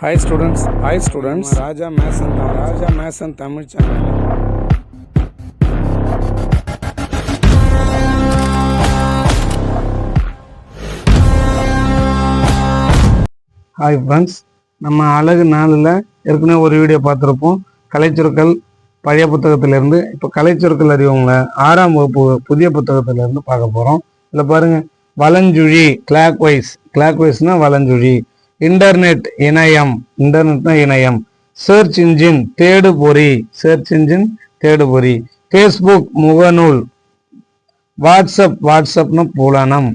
Hi students hi students Raja Mason தான். Raja Mason Tamil channel hi friends நம்ம அழகு நாளில் ஏற்கனவே ஒரு வீடியோ பார்த்துருப்போம். கலைச்சொற்கள் பழைய புத்தகத்திலிருந்து இப்போ கலைச்சொற்கள் அறிவவங்கள ஆறாம் வகுப்பு புதிய புத்தகத்திலிருந்து பார்க்க போகிறோம் இதில் பாருங்க வலஞ்சுழி கிளாக் வைஸ் கிளாக் வைஸ்னா வலஞ்சுழி. இன்டர்நெட் இணையம் இன்டர்நெட்னா இணையம். சர்ச் இன்ஜின் தேடுபொறி சர்ச் இன்ஜின் தேடு பொறி ஃபேஸ்புக் முகநூல் வாட்ஸ்அப் வாட்ஸ்அப்னு புலனம்.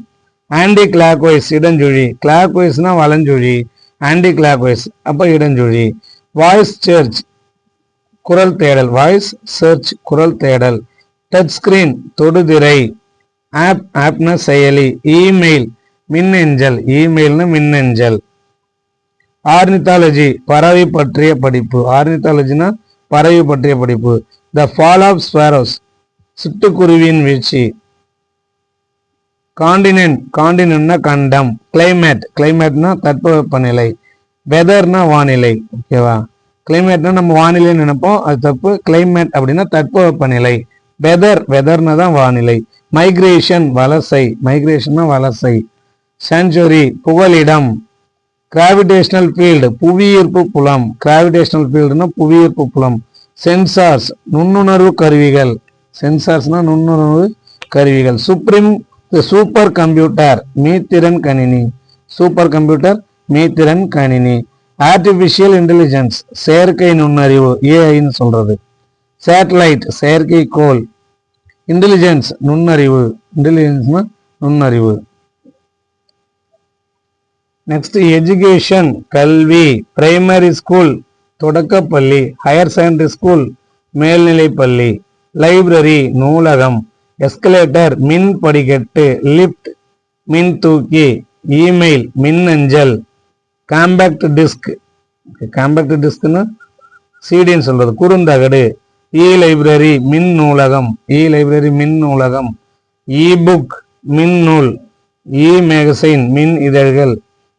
ஆன்டி கிளாக் வைஸ் இடஞ்சுழி கிளாக் வைஸ்னா வலஞ்சுழி ஆன்டி கிளாக் வைஸ் அப்போ இடஞ்சுழி வாய்ஸ் சர்ச் குரல் தேடல். வாய்ஸ் சர்ச் குரல் தேடல். டச் ஸ்கிரீன் தொடுதிரை. ஆப் ஆப்னா செயலி. இமெயில் மின்னஞ்சல். இமெயில்னு மின்னஞ்சல். ஆர்னித்தாலஜி பறவை பற்றிய படிப்பு. ஆர்னித்தாலஜினா பறவை பற்றிய படிப்பு. த ஃபால் ஆஃப் ஸ்பாரோஸ் சிட்டுக்குருவியின் வீழ்ச்சி. காண்டினென்ட் காண்டினென்ட்னா கண்டம். கிளைமேட் கிளைமேட்னா தட்பவெப்பநிலை. வெதர்னா வானிலை ஓகேவா கிளைமேட்னா நம்ம வானிலை நினைப்போம். அது தப்பு. கிளைமேட் அப்படின்னா தட்பவெப்பநிலை. வெதர் வெதர்னா தான் வானிலை. மைக்ரேஷன் வலசை. மைக்ரேஷன்னா வலசை. செஞ்சுரி புகலிடம். கிராவிடேஷனல் ஃபீல்டு புவியீர்ப்பு புலம். கிராவிடேஷனல் ஃபீல்டுனா புவியீர்ப்பு புலம். சென்சார்ஸ் நுண்ணுணர்வு கருவிகள். சென்சார்ஸ்னா நுண்ணுணர்வு கருவிகள். சுப்ரீம் சூப்பர் கம்ப்யூட்டர் மீத்திறன் கணினி. சூப்பர் கம்ப்யூட்டர் மீத்திறன் கணினி. ஆர்டிஃபிஷியல் இன்டெலிஜென்ஸ் செயற்கை நுண்ணறிவு ஏஐன்னு சொல்றது. சேட்டலைட் செயற்கைக்கோள். இன்டெலிஜென்ஸ் நுண்ணறிவு. இன்டெலிஜென்ஸ்னா நுண்ணறிவு. நெக்ஸ்ட் எஜுகேஷன் கல்வி பிரைமரி ஸ்கூல் தொடக்கப்பள்ளி ஹையர் செகண்டரி ஸ்கூல் மேல்நிலைப்பள்ளி லைப்ரரி நூலகம் எஸ்கலேட்டர் மின் படிக்கட்டு லிஃப்ட் மின் தூக்கி இமெயில் மின்னஞ்சல் காம்பேக்ட் டிஸ்க் காம்பேக்ட் டிஸ்க்னா சிடின்னு சொல்றது. குறுந்தகடு இ லைப்ரரி மின் நூலகம் இ லைப்ரரி மின் நூலகம் இ புக் மின் நூல் இ மேகசைன் மின் இதழ்கள்.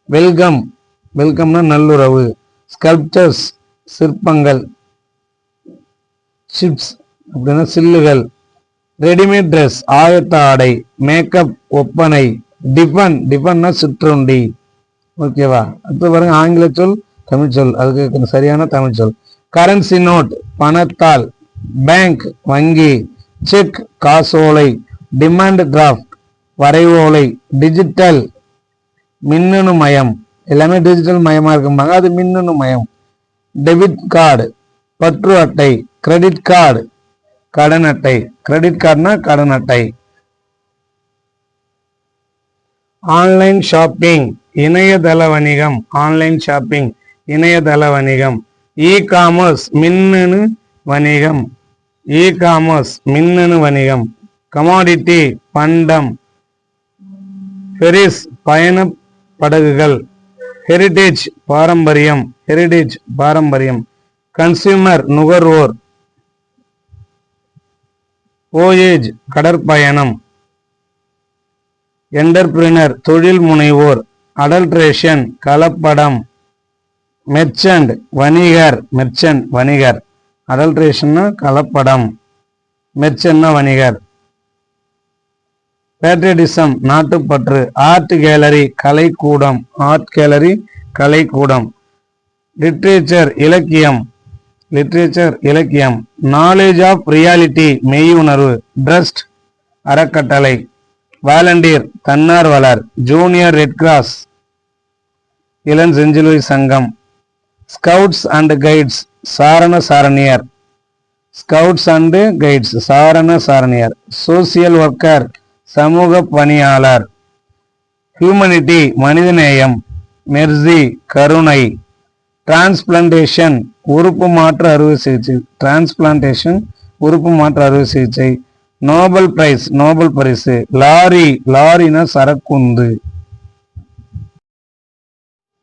வெல்கம். வெல்கம்னா நல்லுறவு. ஸ்கல்ப்சர்ஸ் சிற்பங்கள் சிப்ஸ் அப்படின்னா சில்லுகள். ரெடிமேட் ட்ரெஸ் ஆயத்த ஆடை மேக்கப் ஒப்பனை டிஃபன் டிஃபன்னா சிற்றுண்டி. ஓகேவா அடுத்து பாருங்க ஆங்கில சொல் தமிழ் சொல். அதுக்கு சரியான தமிழ் சொல். கரன்சி நோட் பணத்தால் பேங்க் வங்கி. செக் காசோலை. டிமாண்ட் டிராஃப்ட் வரைவோலை. டிஜிட்டல் மின்னணு மயம். எல்லாமே டிஜிட்டல் மயமா இருக்கும்பாங்க. அது மின்னணு மயம். டெபிட் கார்டு பற்று அட்டை கிரெடிட் கார்டு கடன் அட்டை. கிரெடிட் கார்டுனா கடன் அட்டை. ஆன்லைன் ஷாப்பிங் இணையதள வணிகம். ஆன்லைன் ஷாப்பிங் இணையதள வணிகம். இ காமர்ஸ் மின்னணு வணிகம். இ காமர்ஸ் மின்னணு வணிகம். கமாடிட்டி பண்டம். ஃபெரிஸ் பயண படகுகள். ஹெரிடேஜ் பாரம்பரியம். ஹெரிடேஜ் பாரம்பரியம். கன்சியூமர் நுகர்வோர். ஓஏஜ் கடற்பயணம். என்டர்பிரினர் தொழில் முனைவோர். அடல்ட்ரேஷன் கலப்படம். மெர்ச்சன்ட் வணிகர். மெர்ச்சன்ட் வணிகர். அடல்ட்ரேஷன்னா கலப்படம். மெர்ச்சன்னா வணிகர். பேட்ரியடிசம் நாட்டுப்பற்று ஆர்ட் கேலரி கலைக்கூடம் ஆர்ட் கேலரி கலைக்கூடம். லிட்ரேச்சர் இலக்கியம் லிட்ரேச்சர் இலக்கியம். நாலேஜ் ஆஃப் ரியாலிட்டி மெய்யுணர்வு ட்ரஸ்ட் அறக்கட்டளை. வாலண்டியர் தன்னார்வலர் ஜூனியர் ரெட் கிராஸ் இளன் செஞ்சிலுவை சங்கம். ஸ்கவுட்ஸ் அண்ட் கைட்ஸ் சாரண சாரணியர். ஸ்கவுட்ஸ் அண்டு கைட்ஸ் சாரண சாரணியர். சோசியல் ஒர்க்கர் சமூக பணியாளர். ஹியூமனிட்டி மனிதநேயம் மெர்சி கருணை. டிரான்ஸ்பிளான்டேஷன் உறுப்பு மாற்று அறுவை சிகிச்சை. டிரான்ஸ்பிளான்டேஷன் உறுப்பு மாற்று அறுவை சிகிச்சை. நோபல் பிரைஸ் நோபல் பரிசு. லாரி லாரினா சரக்குந்து.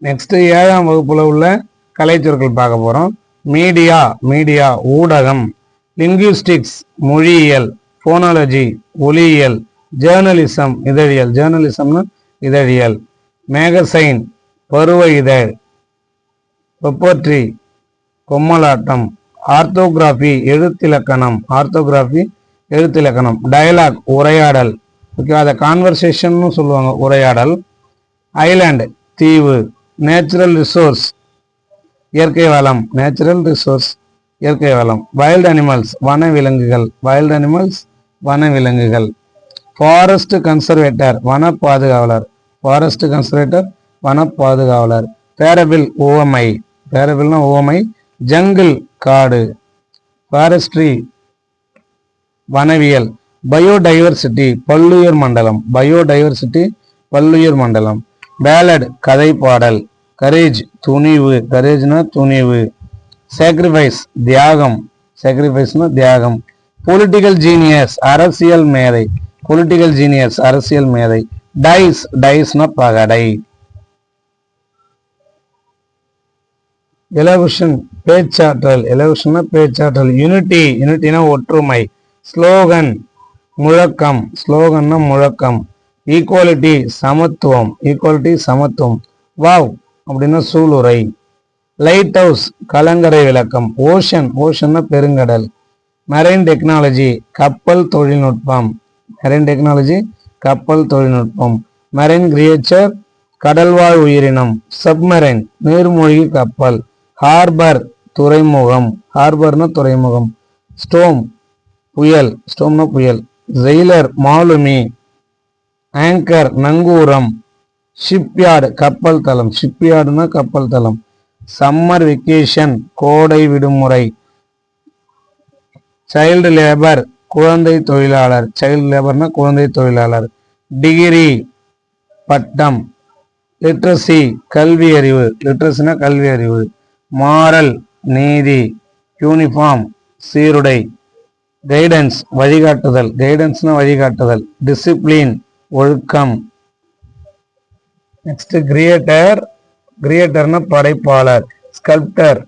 நெக்ஸ்ட் ஏழாம் வகுப்புல உள்ள கலைச்சொற்கள் பார்க்க போறோம். மீடியா மீடியா ஊடகம். லிங்குவிஸ்டிக்ஸ் மொழியியல். போனாலஜி ஒலியியல். ஜேர்னலிசம் இதழியல். ஜேர்னலிசம்னு இதழியல். மேகசைன் பருவ இதழ் பொப்போட்ரி பொம்மலாட்டம் ஆர்த்தோகிராஃபி எழுத்திலக்கணம் ஆர்த்தோகிராஃபி எழுத்திலக்கணம் டயலாக் உரையாடல். ஓகே அதை கான்வர்சேஷன்னு சொல்லுவாங்க உரையாடல். ஐலாண்ட் தீவு நேச்சுரல் ரிசோர்ஸ் இயற்கை வளம் நேச்சுரல் ரிசோர்ஸ் இயற்கை வளம். வைல்ட் அனிமல்ஸ் வன விலங்குகள் வைல்டு அனிமல்ஸ் வன விலங்குகள் ஃபாரஸ்ட் கன்சர்வேட்டர் வன பாதுகாவலர். ஃபாரஸ்ட் கன்சர்வேட்டர் வன பாதுகாவலர். பேரபில் ஓமை. பேரபிள்னா ஓமை. ஜங்கிள் காடு. ஃபாரஸ்ட்ரி வனவியல். பயோடைவர்சிட்டி பல்லுயிர் மண்டலம். பயோடைவர்சிட்டி பல்லுயிர் மண்டலம். பேலட் கதை பாடல் கரேஜ் துணிவு கரேஜ்னா துணிவு. சாக்ரிஃபைஸ் தியாகம். சாக்ரிஃபைஸ்னா தியாகம். பொலிட்டிக்கல் ஜீனியஸ் அரசியல் மேதை. பொலிட்டிக்கல் ஜீனியஸ் அரசியல் மேதை. டைஸ் டைஸ்னா பகடை எலவிஷன் பேச்சாற்றல் எலவிஷன்னா பேச்சாற்றல் யூனிட்டி யூனிட்டினா ஒற்றுமை. ஸ்லோகன் முழக்கம். ஸ்லோகன்னா முழக்கம். ஈக்குவாலிட்டி சமத்துவம். ஈக்குவாலிட்டி சமத்துவம். வாவ் அப்படின்னா சூளுரை. லைட் ஹவுஸ் கலங்கரை விளக்கம். ஓஷன் ஓஷன்னா பெருங்கடல். மெரைன் டெக்னாலஜி கப்பல் தொழில்நுட்பம். மெரைன் டெக்னாலஜி கப்பல் தொழில்நுட்பம். மெரைன் கிரியேச்சர் கடல்வாழ் உயிரினம். சப்மரைன் நீர்மூழ்கி கப்பல். ஹார்பர் துறைமுகம். ஹார்பர்னா துறைமுகம். ஸ்டோம் புயல். ஸ்டோம்னா புயல். ஜெயிலர் மாலுமி. ஆங்கர் நங்கூரம். ஷிப்யார்டு கப்பல் தளம். ஷிப்யார்டுனா கப்பல் தளம். சம்மர் வெக்கேஷன் கோடை விடுமுறை. சைல்டு லேபர் குழந்தை தொழிலாளர் சைல்டு லேபர்னா குழந்தை தொழிலாளர். டிகிரி பட்டம் லிட்ரஸி கல்வி அறிவு. லிட்ரஸினா கல்வி அறிவு. மாரல் நீதி யூனிஃபார்ம் சீருடை. கைடன்ஸ் வழிகாட்டுதல். கைடன்ஸ்னா வழிகாட்டுதல். டிசிப்ளின் ஒழுக்கம். நெக்ஸ்ட் கிரியேட்டர் கிரியேட்டர்னா படைப்பாளர். ஸ்கல்ப்டர்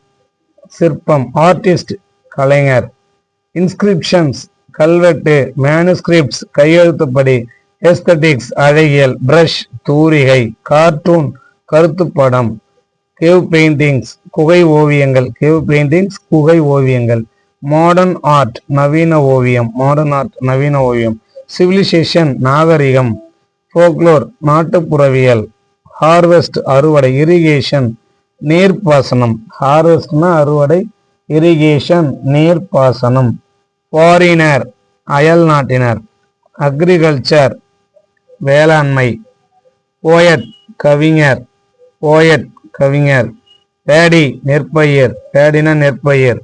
சிற்பம். ஆர்டிஸ்ட் கலைஞர். இன்ஸ்கிரிப்ஷன்ஸ் கல்வெட்டு மேனுஸ்கிரிப்ட்ஸ் கையெழுத்துப்படி எஸ்தட்டிக்ஸ் அழகியல் பிரஷ் தூரிகை கார்ட்டூன் கருத்துப்படம் கேவ் பெயிண்டிங்ஸ் குகை ஓவியங்கள் கேவ் பெயிண்டிங்ஸ் குகை ஓவியங்கள் மாடர்ன் ஆர்ட் நவீன ஓவியம் மாடர்ன் ஆர்ட் நவீன ஓவியம் சிவிலைசேஷன் நாகரிகம் ஃபோக்லோர் நாட்டுப்புறவியல் ஹார்வெஸ்ட் அறுவடை இரிகேஷன் நீர்ப்பாசனம் ஹார்வெஸ்ட்னா அறுவடை இரிகேஷன் நீர்ப்பாசனம். ஃபாரினர் அயல் நாட்டினர் அக்ரிகல்ச்சர் வேளாண்மை போயட் கவிஞர் போயட் கவிஞர் பேடி நெற்பயிர் பேடின நெற்பயிர்.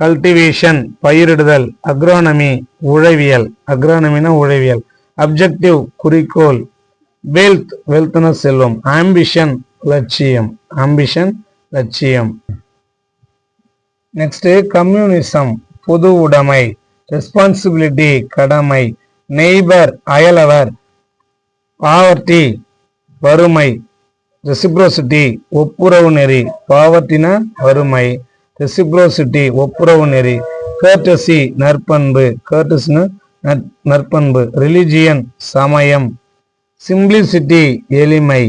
கல்டிவேஷன் பயிரிடுதல் அக்ரோனமி உழவியல் அக்ரோனமினா உழவியல். அப்ஜெக்டிவ் குறிக்கோள் வெல்த் வெல்த்னா செல்வம். ஆம்பிஷன் லட்சியம். ஆம்பிஷன் லட்சியம். நெக்ஸ்ட் கம்யூனிசம் பொது உடைமை ரெஸ்பான்சிபிலிட்டி கடமை நெய்பர் அயலவர் பாவர்ட்டி வறுமை ரெசிப்ரோசிட்டி ஒப்புரவு நெறி பாவர்ட்டினா வறுமை ரெசிப்ரோசிட்டி ஒப்புரவு நெறி கேர்டசி நற்பண்பு கேர்டஸ்னு நற்பண்பு ரிலிஜியன் சமயம் சிம்பிளிசிட்டி எளிமை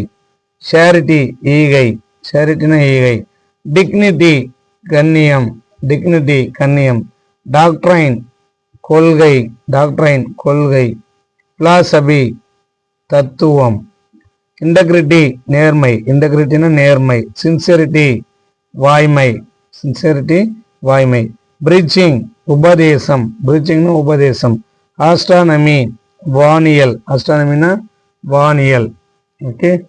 ஷேரிட்டி ஈகை ஷேரிட்டின ஈகை டிக்னிட்டி கண்ணியம் டிக்னிட்டி கண்ணியம் டாக்ட்ரைன் கொள்கை டாக்ட்ரைன் கொள்கை. பிலாசபி தத்துவம். இன்டகிரிட்டி நேர்மை. இன்டெகிரிட்டினா நேர்மை. சின்சியரிட்டி வாய்மை. சின்சியரிட்டி வாய்மை. பிரிட்ஜிங் உபதேசம். பிரிட்ஜிங்னு உபதேசம். ஆஸ்ட்ரானமி வானியல். ஆஸ்ட்ரானமினா வானியல். ஓகே.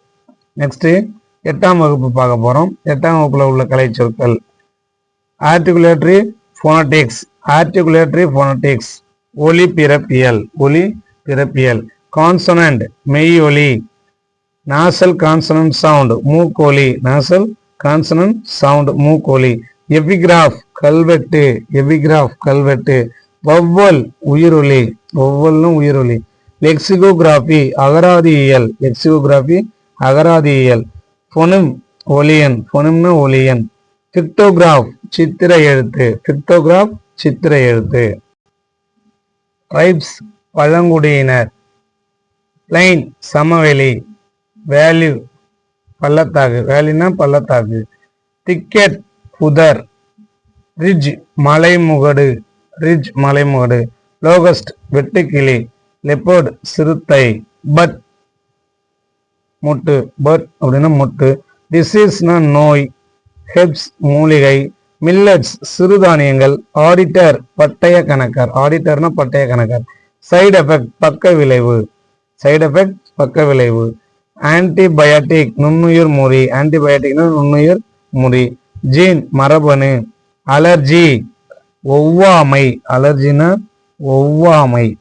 நெக்ஸ்ட்டு எட்டாம் வகுப்பு பார்க்க போகிறோம் எட்டாம் வகுப்பில் உள்ள கலை சொற்கள் ஆர்டிகுலேட்டரி ஃபோனடிக்ஸ் ஆர்டிகுலேட்டரி ஃபோனடிக்ஸ் ஒலி பிறப்பியல் ஒலி பிறப்பியல் கான்சனண்ட் மெய் ஒலி நாசல் கான்சனன்ட் சவுண்ட் மூக்கோலி. நாசல் கான்சனன்ட் சவுண்ட் மூக்கோலி. எபிகிராஃப் கல்வெட்டு. எபிகிராஃப் கல்வெட்டு. வவ்வல். உயிரொலி. ஒவ்வொல்லும் உயிரொலி. லெக்சிகோகிராஃபி அகராதியியல். லெக்சிகோகிராஃபி அகராதியியல். பொனும் ஒலியன். பொனும்னா ஒலியன். பிக்டோகிராஃப் சித்திர எழுத்து. பிக்டோகிராஃப் சித்திர எழுத்து. ட்ரைப்ஸ் பழங்குடியினர். பிளைன் சமவெளி. வேல்யூ பள்ளத்தாக்கு. வேலினா பள்ளத்தாக்கு. டிக்கெட் புதர். ரிட்ஜ் மலைமுகடு. ரிட்ஜ் மலைமுகடு. லோகஸ்ட் வெட்டுக்கிளி. லெப்பர்ட் சிறுத்தை. பட் முட்டு. பட் அப்படின்னா முட்டு. டிசீஸ்னா நோய். ஹெப்ஸ் மூலிகை. மில்லட்ஸ் சிறுதானியங்கள் ஆடிட்டர் பட்டய கணக்கர். ஆடிட்டர்னா பட்டய கணக்கர். சைடு எஃபெக்ட் பக்க விளைவு. சைடு எஃபெக்ட் பக்க விளைவு. ஆன்டிபயோட்டிக் நுண்ணுயிர் முறி. ஆன்டிபயோட்டிக்னா நுண்ணுயிர் முறி. ஜீன் மரபணு. அலர்ஜி ஒவ்வாமை. அலர்ஜினா ஒவ்வாமை.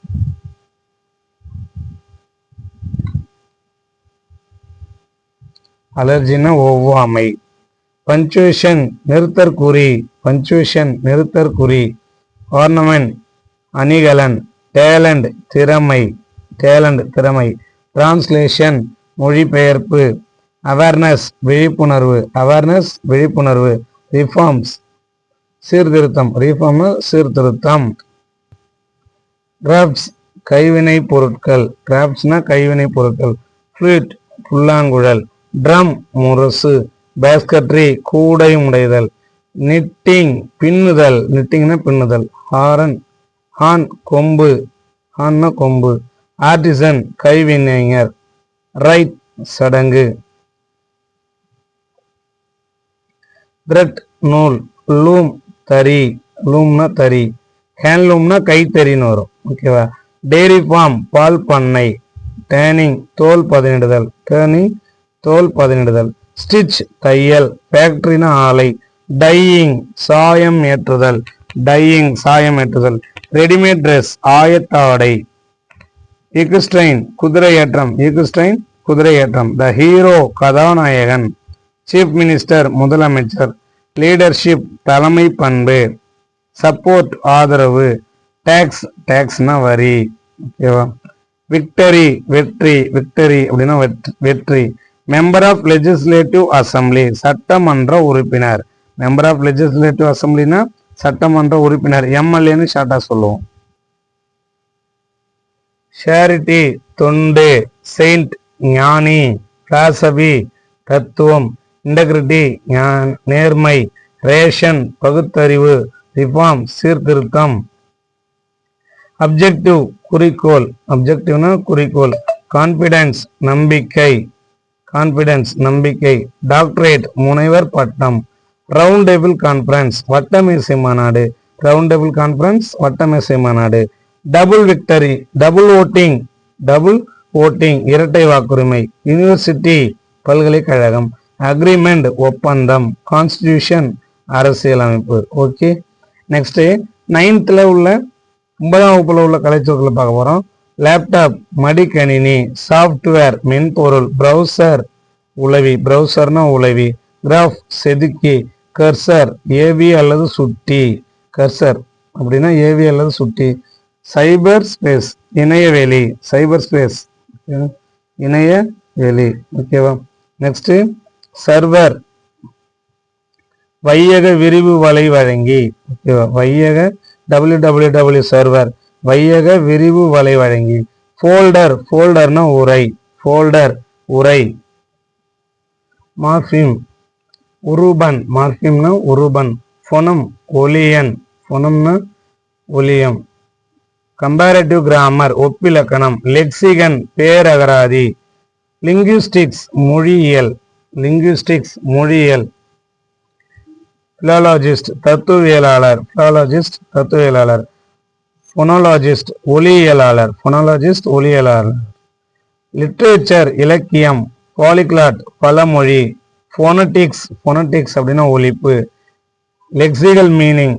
அலர்ஜினா ஒவ்வாமை. பஞ்சுவேஷன் நிறுத்தற்குறி பஞ்சுவேஷன் நிறுத்தற்குறி ஆர்னமெண்ட் அணிகலன் டேலண்ட் திறமை டேலண்ட் திறமை டிரான்ஸ்லேஷன் மொழிபெயர்ப்பு அவேர்னஸ் விழிப்புணர்வு அவேர்னஸ் விழிப்புணர்வு ரிஃபார்ம்ஸ் சீர்திருத்தம் ரிஃபார்ம் சீர்திருத்தம். கிராஃப்ட்ஸ் கைவினை பொருட்கள் கிராஃப்ட்ஸ்னா கைவினை பொருட்கள் ஃப்ளூட் புல்லாங்குழல் ட்ரம் முரசு பேஸ்கட்ரி கூடை உடைதல் நிட்டிங் பின்னுதல். நிட்டிங்னா பின்னுதல். ஹாரன் ஹான் கொம்பு. ஹான்னா கொம்பு. ஆர்டிசன் கைவினைஞர் ரைட் சடங்கு. த்ரெட் நூல். லூம் தறி. லூம்னா தறி. ஹேண்ட்லூம்னா கைத்தறின்னு வரும். ஓகேவா டெய்ரி ஃபார்ம் பால் பண்ணை. டேனிங் தோல் பதனிடுதல். டேர்னிங் தோல் பதனிடுதல். ஸ்டிச் தையல் ஃபேக்டரினா ஆலை டையிங் சாயம் ஏற்றுதல் டையிங் சாயம் ஏற்றுதல் ரெடிமேட் ட்ரெஸ் ஆயத்தாடை. ஆடை குதிரை ஏற்றம் ஈக்குஸ்டைன் குதிரை ஏற்றம். த ஹீரோ கதாநாயகன். சீஃப் மினிஸ்டர் முதலமைச்சர். லீடர்ஷிப் தலைமை பண்பு. சப்போர்ட் ஆதரவு. டேக்ஸ் டேக்ஸ்னா வரி. ஓகேவா விக்டரி வெற்றி விக்டரி அப்படின்னா வெற்றி- வெற்றி. மெம்பர் ஆஃப் லெஜிஸ்லேட்டிவ் அசம்பிளி சட்டமன்ற உறுப்பினர். மெம்பர் ஆஃப் லெஜிஸ்லேட்டிவ் அசம்பிளினா சட்டமன்ற உறுப்பினர். எம்எல்ஏன்னு ஷார்ட்டா சொல்லுவோம். ஷேரிட்டி தொண்டு செயின்ட் ஞானி பிலாசபி தத்துவம் இன்டகிரிட்டி நேர்மை ரேஷன் பகுத்தறிவு ரிஃபார்ம் சீர்திருத்தம். அப்ஜெக்டிவ் குறிக்கோள். அப்ஜெக்டிவ்னா குறிக்கோள். கான்பிடன்ஸ் நம்பிக்கை. கான்பிடன்ஸ் நம்பிக்கை டாக்டரேட் முனைவர் பட்டம் ரவுண்ட் டேபிள் கான்ஃபரன்ஸ் வட்டமேசை மாநாடு ரவுண்ட் டேபிள் கான்ஃபரன்ஸ் வட்டமேசை மாநாடு double victory double voting double voting இரட்டை வாக்குரிமை. யூனிவர்சிட்டி பல்கலைக்கழகம். அக்ரிமெண்ட் ஒப்பந்தம். கான்ஸ்டியூஷன் அரசியலமைப்பு. ஓகே நெக்ஸ்ட்டு நைன்த்தில் உள்ள ஒன்பதாம் வகுப்பில் உள்ள கலைச்சொற்களை பார்க்க போகிறோம் லேப்டாப் மடிக்கணினி சாஃப்ட்வேர் மென்பொருள் ப்ரௌசர் உளவி. ப்ரௌசர்னா உளவி. கிராஃப் செதுக்கி. கர்சர் ஏவி அல்லது சுட்டி. கர்சர் அப்படின்னா ஏவி அல்லது சுட்டி. சைபர் ஸ்பேஸ் இணையவெளி. சைபர் ஸ்பேஸ் இணைய வெளி ஓகேவா நெக்ஸ்ட் சர்வர் வையக விரிவு வலை வழங்கி. ஓகேவா வையக டபிள்யூ டபிள்யூ டபிள்யூ சர்வர் வையக விரிவு வலை வழங்கி. ஃபோல்டர் ஃபோல்டர்னா உரை. ஃபோல்டர் உரை. மார்ஃபிம் உருபன். மார்ஃபிம்னா உருபன். ஃபொனம் ஒலியன். ஃபொனம்னா ஒலியம். கம்பேரட்டிவ் கிராமர் ஒப்பிலக்கணம். லெக்சிகன் பேரகராதி. லிங்குஸ்டிக்ஸ் மொழியியல். லிங்குஸ்டிக்ஸ் மொழியியல். பிலாலஜிஸ்ட் தத்துவியலாளர் பிலாலஜிஸ்ட் தத்துவியலாளர் ஃபொனாலஜிஸ்ட் ஒலியியலாளர் ஃபொனாலஜிஸ்ட் ஒலியியலாளர் லிட்ரேச்சர் இலக்கியம் பாலிக்ளாட் பலமொழி ஃபோனட்டிக்ஸ் ஃபோனட்டிக்ஸ் அப்படின்னா ஒழிப்பு லெக்சிகல் மீனிங்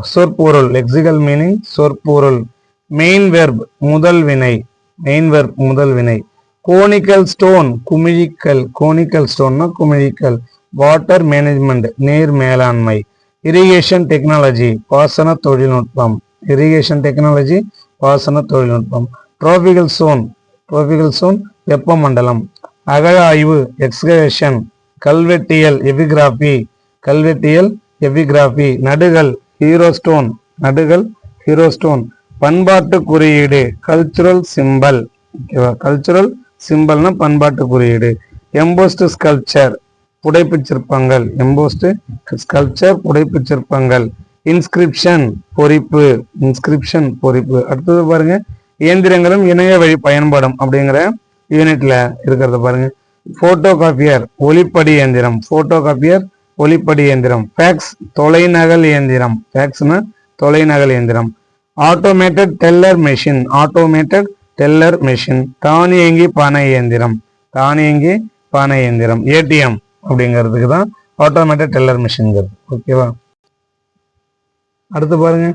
சொற்பொருள். லெக்சிகல் மீனிங் சொற்பொருள். மெயின் வெர்ப் முதல் வினை. மெயின் வெர்ப் முதல் வினை. கோனிக்கல் ஸ்டோன் குமிழிக்கல். கோனிக்கல் ஸ்டோன்னா குமிழிக்கல். வாட்டர் மேனேஜ்மெண்ட் நீர் மேலாண்மை. இரிகேஷன் டெக்னாலஜி பாசன தொழில்நுட்பம். இரிகேஷன் டெக்னாலஜி பாசன தொழில்நுட்பம். டிராபிகல் சோன் டிராபிகல் சோன் வெப்பமண்டலம். அகழ ஆய்வு எக்ஸ்கவேஷன் கல்வெட்டியல் எபிகிராஃபி கல்வெட்டியல் எபிகிராஃபி நடுகள் ஹீரோஸ்டோன் நடுகள் ஹீரோஸ்டோன் பண்பாட்டு குறியீடு கல்ச்சுரல் சிம்பல் ஓகேவா கல்ச்சுரல் சிம்பல்னா பண்பாட்டு குறியீடு. எம்போஸ்ட் ஸ்கல்ச்சர் புடைப்பு சிற்பங்கள். எம்போஸ்ட் ஸ்கல்ச்சர் புடைப்பு சிற்பங்கள். இன்ஸ்கிரிப்ஷன் பொறிப்பு இன்ஸ்கிரிப்ஷன் பொறிப்பு. அடுத்தது பாருங்க இயந்திரங்களும் இணைய வழி பயன்பாடும் அப்படிங்கிற யூனிட்ல இருக்கிறத பாருங்க. போட்டோ காப்பியர் ஒளிப்படி இயந்திரம். போட்டோ காப்பியர் ஒளிப்படி இயந்திரம். ஃபேக்ஸ் தொலைநகல் இயந்திரம். ஃபேக்ஸ்னா தொலைநகல் இயந்திரம். Automated teller machine automated teller machine தானியங்கி பண இயந்திரம். தானியங்கி பண இயந்திரம். ஏடிஎம் அப்படிங்கிறதுக்கு தான் ஆட்டோமேட்டட் டெல்லர் மிஷின்ங்கிறது ஓகேவா அடுத்து பாருங்க.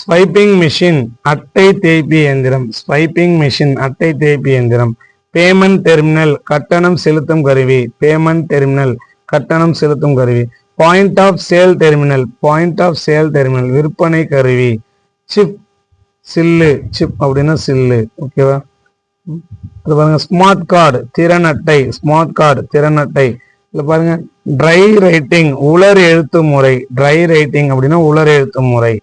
ஸ்வைப்பிங் மிஷின் அட்டை தேய்ப்பு இயந்திரம். ஸ்வைப்பிங் மிஷின் அட்டை தேய்ப்பி இயந்திரம். பேமெண்ட் டெர்மினல் கட்டணம் செலுத்தும் கருவி. பேமெண்ட் டெர்மினல் கட்டணம் செலுத்தும் கருவி. Point of sale terminal point of sale terminal விற்பனை கருவி. சிப் சில்லு சிப் அப்படின்னா சில்லு. ஓகேவா அது பாருங்க ஸ்மார்ட் கார்டு திறன் அட்டை. ஸ்மார்ட் கார்டு திறன் அட்டை. இல்லை பாருங்க ட்ரை ரைட்டிங் உலர் எழுத்து முறை. ட்ரை ரைட்டிங் அப்படின்னா உலர் எழுத்து முறை.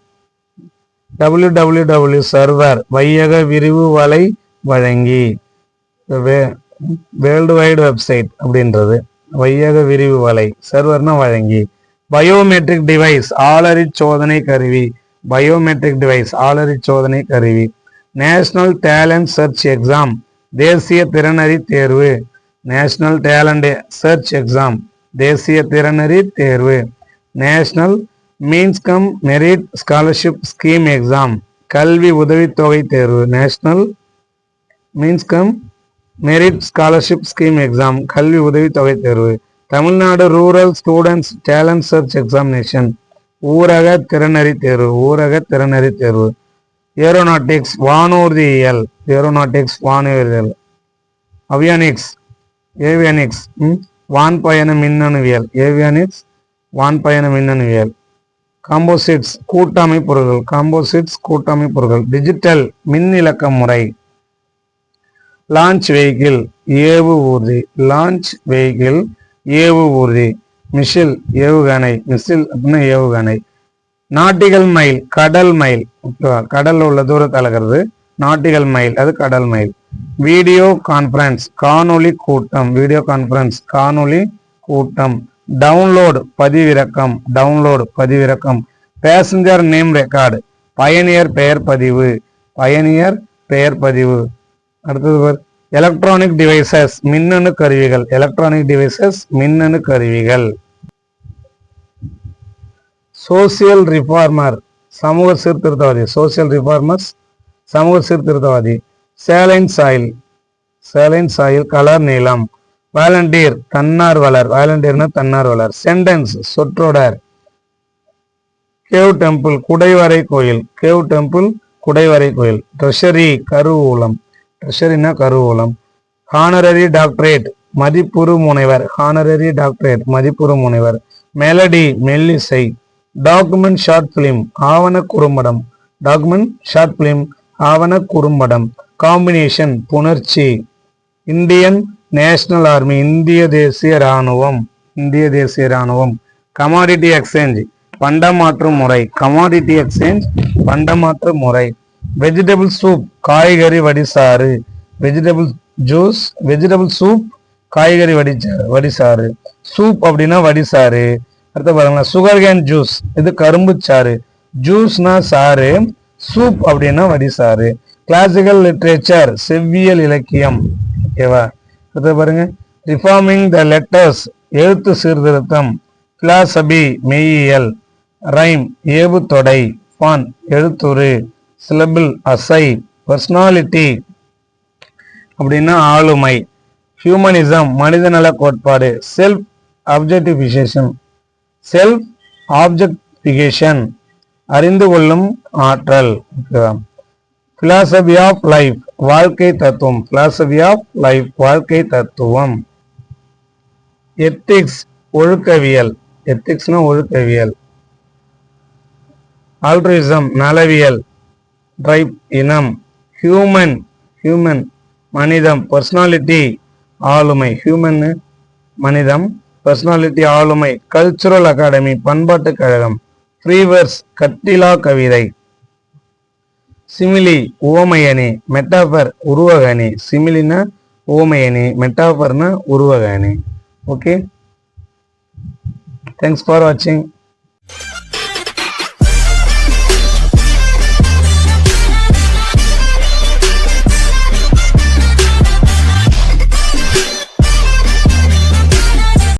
டபிள்யூ டபிள்யூ டபிள்யூ சர்வர் வையக விரிவு வலை வழங்கி. வேர்ல்டு வைடு வெப்சைட் அப்படின்றது. வையக விரிவு வலை சர்வர்னா வழங்கி. பயோமெட்ரிக் டிவைஸ் ஆளறி சோதனை கருவி. பயோமெட்ரிக் டிவைஸ் ஆளறி சோதனை கருவி. நேஷனல் டேலண்ட் சர்ச் எக்ஸாம் தேசிய திறனறி தேர்வு. நேஷனல் டேலண்ட் சர்ச் எக்ஸாம் தேசிய திறனறி தேர்வு. National means cum merit scholarship scheme exam கல்வி உதவித்தொகை தேர்வு. National means cum merit scholarship scheme exam கல்வி உதவித்தொகை தேர்வு. Tamil Nadu rural students talent search examination ஊரக திறனறி தேர்வு. ஊரக திறனறி தேர்வு. ஏரோநாட்டிக்ஸ் வானூர்தியியல். ஏரோநாட்டிக்ஸ் வானூர்தியல் அவியானிக்ஸ் ஏவியானிக்ஸ் வான்பயண மின்னணுவியல். ஏவியானிக்ஸ் வான்பயண மின்னணுவியல். காம்போசிட்ஸ் கூட்டமை பொருள்கள் காம்போசிட்ஸ் கூட்டமை பொருட்கள் டிஜிட்டல் மின் இலக்க முறை லான்ச் வெஹிக்கிள் ஏவு ஊர்தி. லான்ச் வெஹிக்கிள் ஏவு ஊர்தி. மிஷில் ஏவுகணை. மிஷில் அப்படின்னா ஏவுகணை. நாட்டிகள் மைல் கடல் மைல் கடல் உள்ள தூரத்தை அளக்கிறது. நாட்டிகள் மைல் அது கடல் மைல் வீடியோ கான்ஃபரன்ஸ் காணொளி கூட்டம் வீடியோ கான்ஃபரன்ஸ் காணொளி கூட்டம். டவுன்லோடு பதிவிறக்கம் டவுன்லோடு பதிவிறக்கம். பேசஞ்சர் நேம் ரெக்கார்டு பயணியர் பெயர் பதிவு பயணியர் பெயர் பதிவு. அடுத்தது எலக்ட்ரானிக் டிவைசஸ் மின்னணு கருவிகள் எலக்ட்ரானிக் டிவைசஸ் மின்னணு கருவிகள். சோசியல் ரிஃபார்மர் சமூக சீர்திருத்தவாதி சோசியல் ரிஃபார்மர்ஸ் சமூக சீர்திருத்தவாதி. Saline soil. Saline soil colour நீளம். வாலண்டியர் தன்னார்வலர் வாலண்டியர்னா தன்னார்வலர் சென்டென்ஸ் சொற்றொடர். கேவ் டெம்பிள் குடைவரை கோயில். கேவ் டெம்பிள் குடைவரை கோயில். ட்ரெஷரி கருவூலம் ட்ரெஷரினா கருவூலம் ஹானரரி டாக்டரேட் மதிப்புறு முனைவர். ஹானரரி டாக்டரேட் மதிப்புறு முனைவர். மெலடி மெல்லிசை. டாக்குமெண்ட் ஷார்ட் பிலிம் ஆவண குறும்படம். டாக்குமெண்ட் ஷார்ட் பிலிம் ஆவண குறும்படம். காம்பினேஷன் புணர்ச்சி. இந்தியன் நேஷனல் ஆர்மி இந்திய தேசிய ராணுவம் இந்திய தேசிய ராணுவம் கமாடிட்டி எக்ஸ்சேஞ்ச் பண்டமாற்று முறை. கமாடிட்டி எக்ஸ்சேஞ்ச் பண்டமாற்று முறை. வெஜிடபிள் சூப் காய்கறி வடிசாறு. வெஜிடபிள் ஜூஸ் வெஜிடபிள் சூப் காய்கறி வடிச்ச வடிசாறு. சூப் அப்படின்னா வடிசாறு. அடுத்து பாருங்களேன் சுகர் கேன் ஜூஸ் இது கரும்பு சாறு ஜூஸ்னா சாறு சூப் அப்படின்னா வடிசாறு. கிளாசிக்கல் லிட்ரேச்சர் செவ்வியல் இலக்கியம். ஓகேவா? அடுத்து பாருங்க. ரிஃபார்மிங் த லெட்டர்ஸ் எழுத்து சீர்திருத்தம். பிலாசபி மெய்யியல். ரைம் ஏவுத்தொடை ஃபான் எழுத்துரு. சிலபிள் அசை. பர்சனாலிட்டி அப்படின்னா ஆளுமை. ஹியூமனிசம் மனிதநல கோட்பாடு. செல்ஃப் ஆப்ஜெக்டிஃபிகேஷன் செல்ஃப் ஆப்ஜெக்டிஃபிகேஷன் அறிந்து கொள்ளும் ஆற்றல். பிலாசபி ஆஃப் லைஃப் வாழ்க்கை தத்துவம். பிலாசபி ஆஃப் லைஃப் வாழ்க்கை தத்துவம். எத்திக்ஸ் ஒழுக்கவியல். எத்திக்ஸ்னா ஒழுக்கவியல். ஆல்ட்ரிசம் நலவியல். ட்ரைப் இனம். ஹியூமன் ஹியூமன் மனிதம். பர்சனாலிட்டி ஆளுமை. ஹியூமன் மனிதம். பர்சனாலிட்டி ஆளுமை. கல்ச்சுரல் அகாடமி பண்பாட்டு கழகம். ஃப்ரீவர்ஸ் கட்டிலா கவிதை. சிமிலி உவமையனே மெட்டாஃபர் உருவகனே. சிமிலினா உவமையனே மெட்டாஃபர்னா உருவகனே. ஓகே தேங்க்ஸ் ஃபார் வாட்சிங்